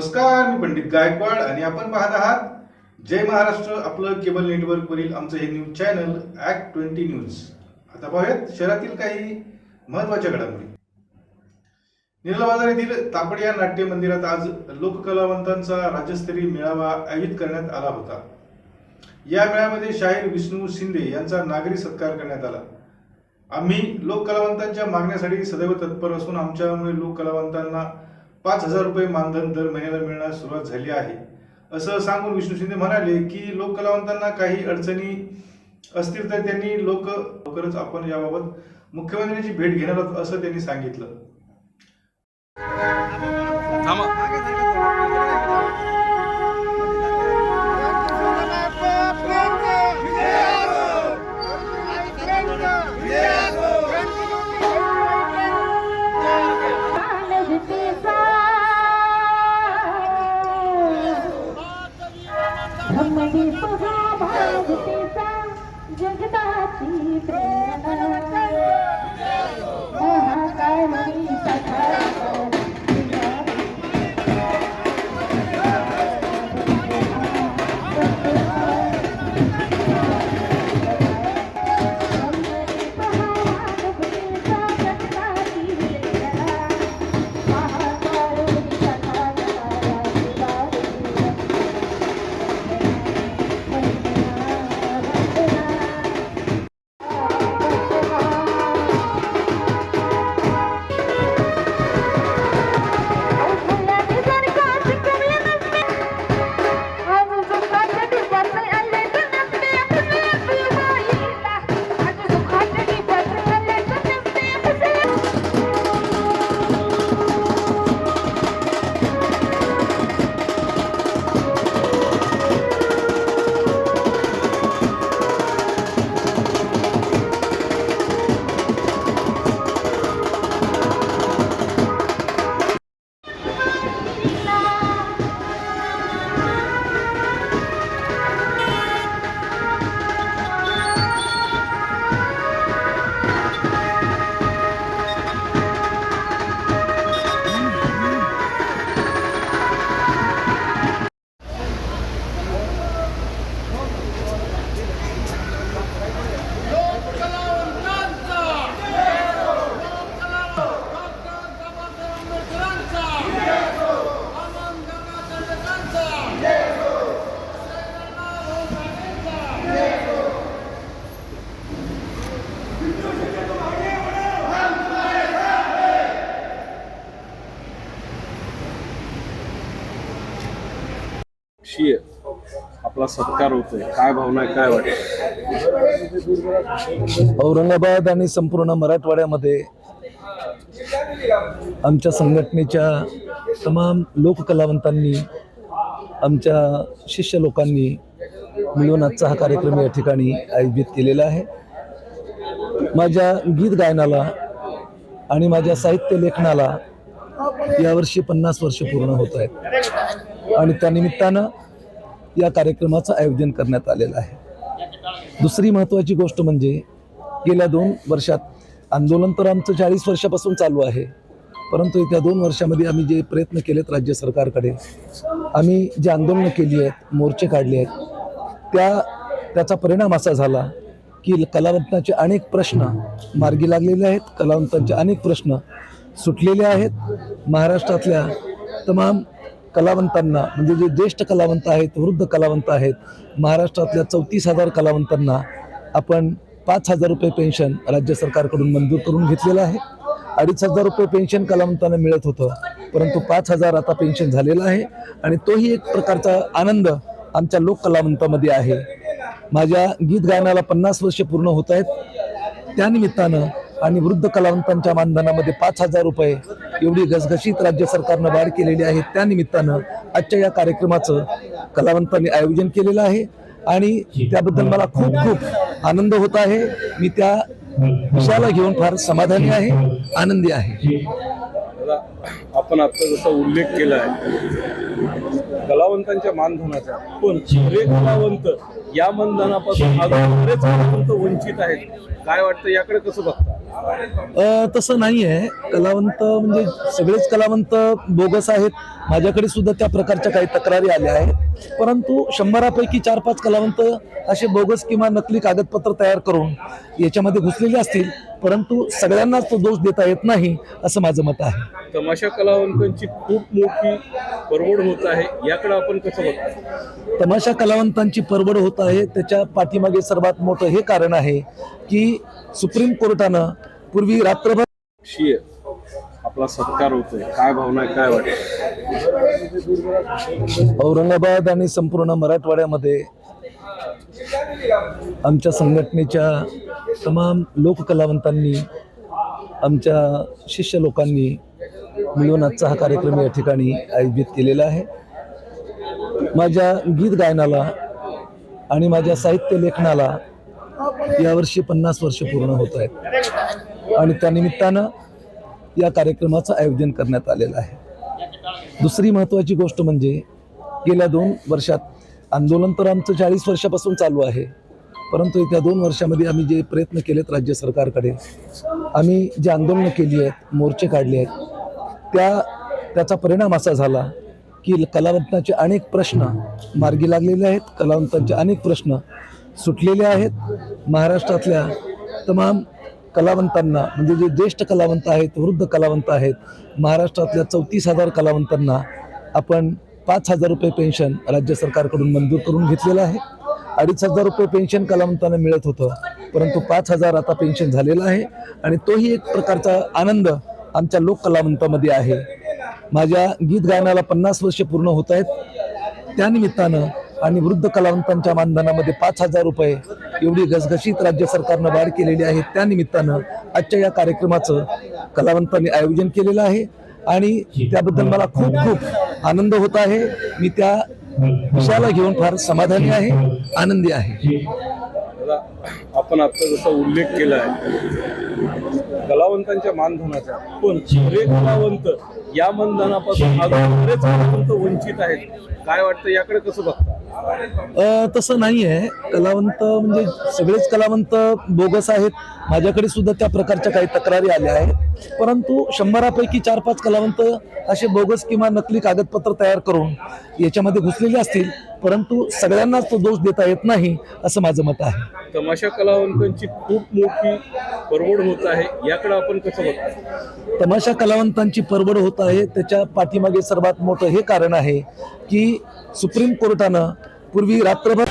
नमस्कार मी पंडित गायकवाड आणि आपण पाहत आहात जय महाराष्ट्र आपलं केबल नेटवर्कवरील आमचं हे news channel act twenty news आता पाहूयात शहरातील काही महत्त्वाच्या घडामोडी. निर्ला बाजार येथील तापडिया नाट्य मंदिरात आज लोककलावंतांचा राज्यस्तरीय मेळावा आयोजित करण्यात आला होता. या मेळ्यामध्ये शाहीर विष्णू शिंदे यांचा नागरी सत्कार करण्यात आला. आम्ही लोककलावंतांच्या मागण्यासाठी सदैव तत्पर असून आमच्यामुळे लोककलावंतांना पाच हजार रुपये मानधन दर महिन्याला मिळण्यास सुरुवात झाली आहे. असं सांगून विष्णू शिंदे म्हणाले की लोककलावंतांना काही अडचणी असतील तर त्यांनी लोक लवकरच आपण याबाबत मुख्यमंत्र्यांची भेट घेणार आहोत असं त्यांनी सांगितलं. जगताची प्रेरणा आपला सत्कार होतोय. काय भावना आहे, काय वाटत औरंगाबाद आणि संपूर्ण मराठवाड्यामध्ये आमच्या संघटनेच्या तमाम लोककलावंतांनी आमच्या शिष्य लोकांनी मिळून आजचा हा कार्यक्रम या ठिकाणी आयोजित केलेला आहे. माझ्या गीत गायनाला आणि माझ्या साहित्य लेखनाला यावर्षी पन्नास वर्ष पूर्ण होत आहेत. आणि त्यानिमित्तानं या कार्यक्रमाचं आयोजन करण्यात आलेलं आहे. दुसरी महत्त्वाची गोष्ट म्हणजे गेल्या दोन वर्षात आंदोलन तर आमचं चाळीस वर्षापासून चालू आहे. परंतु येत्या दोन वर्षामध्ये आम्ही जे प्रयत्न केलेत राज्य सरकारकडे आम्ही जे आंदोलनं केली आहेत मोर्चे काढले आहेत त्या त्याचा परिणाम असा झाला की कलावंतांचे अनेक प्रश्न मार्गी लागलेले आहेत कलावंतांचे अनेक प्रश्न सुटलेले आहेत. महाराष्ट्रातल्या तमाम कलावंतांना म्हणजे जे ज्येष्ठ कलावंत आहेत वृद्ध कलावंत आहेत महाराष्ट्रातल्या चौतीस हजार कलावंतांना आपण पाच हजार रुपये पेन्शन राज्य सरकारकडून मंजूर करून घेतलेलं आहे. अडीच हजार रुपये पेन्शन कलावंतांना मिळत होतं परंतु पाच हजार आता पेन्शन झालेलं आहे आणि तोही एक प्रकारचा आनंद आमच्या लोक कलावंतामध्ये आहे. माझ्या गीत गायनाला पन्नास वर्ष पूर्ण होत आहेत. त्यानिमित्तानं आणि वृद्ध कलावंतांच्या मानधनामध्ये पाच हजार रुपये एवढी घसघशीत राज्य सरकारनं वाढ केलेली आहे. त्यानिमित्तानं आजच्या या कार्यक्रमाचं कलावंतांनी आयोजन केलेलं आहे आणि त्याबद्दल मला खूप खूप आनंद होत आहे. मी त्या विषयाला घेऊन फार समाधानी आहे आनंदी आहे. आपण आता जसा उल्लेख केला आहे कलावंतांच्या मानधनाचा. पण सगळे कलावंत या मानधनापासून अजून बरेच कलावंत वंचित आहेत. काय वाटतं याकडे कसं बघता? तसं नाही आहे. कलावंत म्हणजे सगळेच कलावंत बोगस आहेत. माझ्याकडे सुद्धा त्या प्रकारच्या काही तक्रारी आल्या आहेत. परंतु शंभरापैकी चार पाच कलावंत असे बोगस किंवा नकली कागदपत्र तयार करून याच्यामध्ये घुसलेले असतील. परंतु सगळ्यांनाच तो दोष देता येत नाही असं माझं मत आहे. तमाशा कलावंतांची खूप मोठी परवड होत आहे. याकडे आपण कसं बघतो तमाशा कलावंतांची परवड होत आहे. त्याच्या पाठीमागे सर्वात मोठं हे कारण आहे की सुप्रीम कोर्टानं पूर्वी रात्रभर आपला सत्कार होतोय. काय भावना काय वाटतं? औरंगाबाद आणि संपूर्ण मराठवाड्यामध्ये आमच्या संघटनेच्या तमाम लोककलावंतांनी आमच्या शिष्य लोकांनी मिळून आजचा हा कार्यक्रम या ठिकाणी आयोजित केलेला आहे. माझ्या गीत गायनाला आणि माझ्या साहित्य लेखनाला यावर्षी पन्नास वर्ष पूर्ण होत आहेत. आणि त्यानिमित्तानं या कार्यक्रमाचं आयोजन करण्यात आलेलं आहे. दुसरी महत्त्वाची गोष्ट म्हणजे गेल्या दोन वर्षात आंदोलन तर आमचं चाळीस वर्षापासून चालू आहे परंतु येत्या दोन वर्षामध्ये आम्ही जे प्रयत्न केलेत राज्य सरकारकडे आम्ही जे आंदोलनं केली आहेत मोर्चे काढले आहेत त्या त्याचा परिणाम असा झाला की कलावंतांचे अनेक प्रश्न मार्गी लागलेले आहेत कलावंतांचे अनेक प्रश्न सुटलेले आहेत. महाराष्ट्रातल्या तमाम कलावंतांना म्हणजे जे ज्येष्ठ कलावंत आहेत वृद्ध कलावंत आहेत महाराष्ट्रातल्या चौतीस हजार कलावंतांना आपण पाच हजार रुपये पेन्शन राज्य सरकारकडून मंजूर करून घेतलेलं आहे. अडीच हजार रुपये पेन्शन कलावंतांना मिळत होतं परंतु पाच हजार आता पेन्शन झालेलं आहे आणि तोही एक प्रकारचा आनंद आमच्या लोक कलावंतामध्ये आहे. माझ्या गीत गायनाला पन्नास वर्ष पूर्ण होत आहेत. त्यानिमित्तानं आणि वृद्ध कलावंतांच्या मानधनामध्ये पाच हजार रुपये एवढी घसघशीत राज्य सरकारनं वाढ केलेली आहे. त्यानिमित्तानं आजच्या या कार्यक्रमाचं कलावंतांनी आयोजन केलेलं आहे आणि त्याबद्दल मला खूप खूप आनंद होत आहे. मी त्या विषयाला घेऊन फार समाधानी आहे आनंदी आहे. आपण आता जसा उल्लेख केला आहे कलावंतांच्या मानधनाचा पण सगळे कलावंत या मानधनापासून अजून बरेच कलावंत वंचित आहेत. काय वाटतं याकडे कसं बघता? तसं नाही आहे. कलावंत म्हणजे सगळेच कलावंत बोगस आहेत. माझ्याकडे सुद्धा त्या प्रकारच्या काही तक्रारी आल्या आहेत. परंतु शंभरापैकी चार पाच कलावंत असे बोगस किंवा नकली कागदपत्र तयार करून याच्यामध्ये घुसलेले असतील परंतु सगळ्यांनाच तो दोष देता येत नाही असं माझं मत आहे. तमाशा कलावंतांची खूप मोठी परवड होत आहे याकडे आपण कसं बघतो? तमाशा कलावंतांची परवड होत आहे त्याच्या पाठीमागे सर्वात मोठं हे कारण आहे की सुप्रीम कोर्टानं पूर्वी रात्रभर